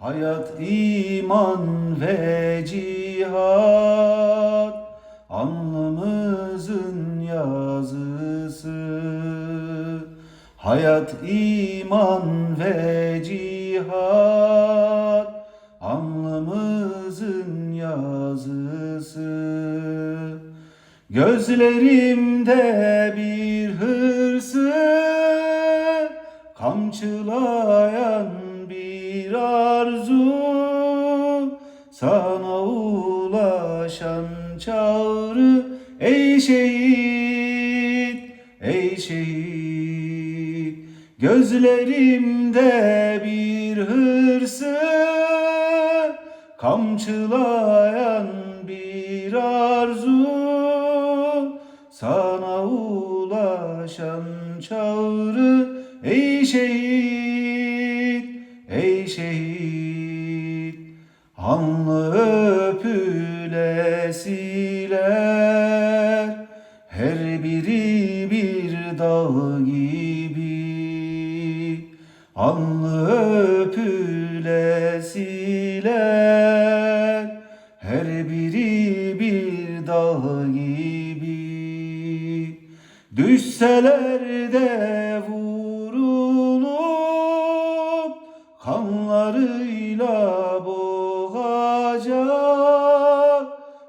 Hayat, iman ve cihat Alnımızın yazısı. Hayat, iman ve cihat Alnımızın yazısı. Gözlerimde bir hırsı Kamçılayan bir arzu Sana ulaşan çağrı. Ey şehit, ey şehit Gözlerimde bir hırsı Kamçılayan bir arzu. Sana ulaşan çağrı Anlı öpülesiler Her biri bir dağ gibi. Anlı öpülesiler Her biri bir dağ gibi. Düşseler de vurulup Kanlarıyla boğacak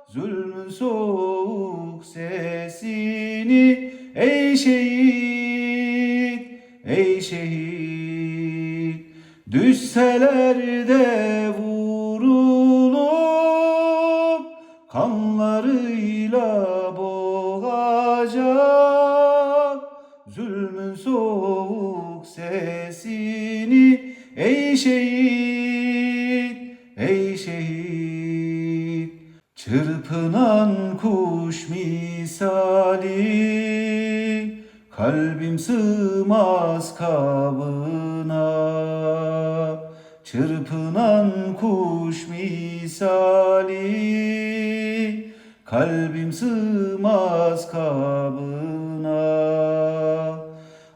Zulmün soğuk sesini Ey şehit, ey şehit. Düşseler de vurulup Kanlarıyla boğacak. Zulmün soğuk sesini Ey şehit, Çırpınan kuş misali Kalbim sığmaz kabına. Çırpınan kuş misali Kalbim sığmaz kabına.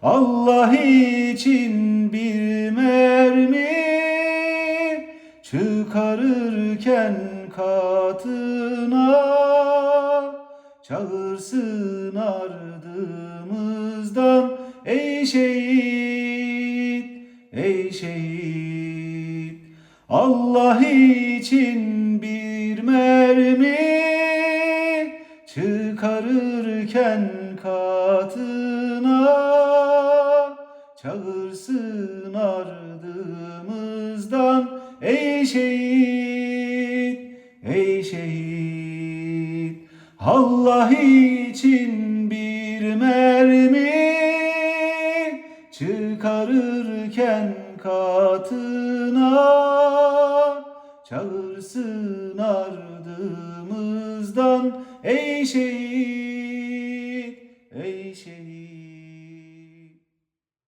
Allah için bir mermi Çıkarırken katına Çağırsın ardımızdan. Ey şehit, ey şehit Allah için bir mermi Çıkarırken katına Çağırsın ardımızdan Allah için bir mermi Çıkarırken katına Çağırsın ardımızdan Ey şehit, ey şehit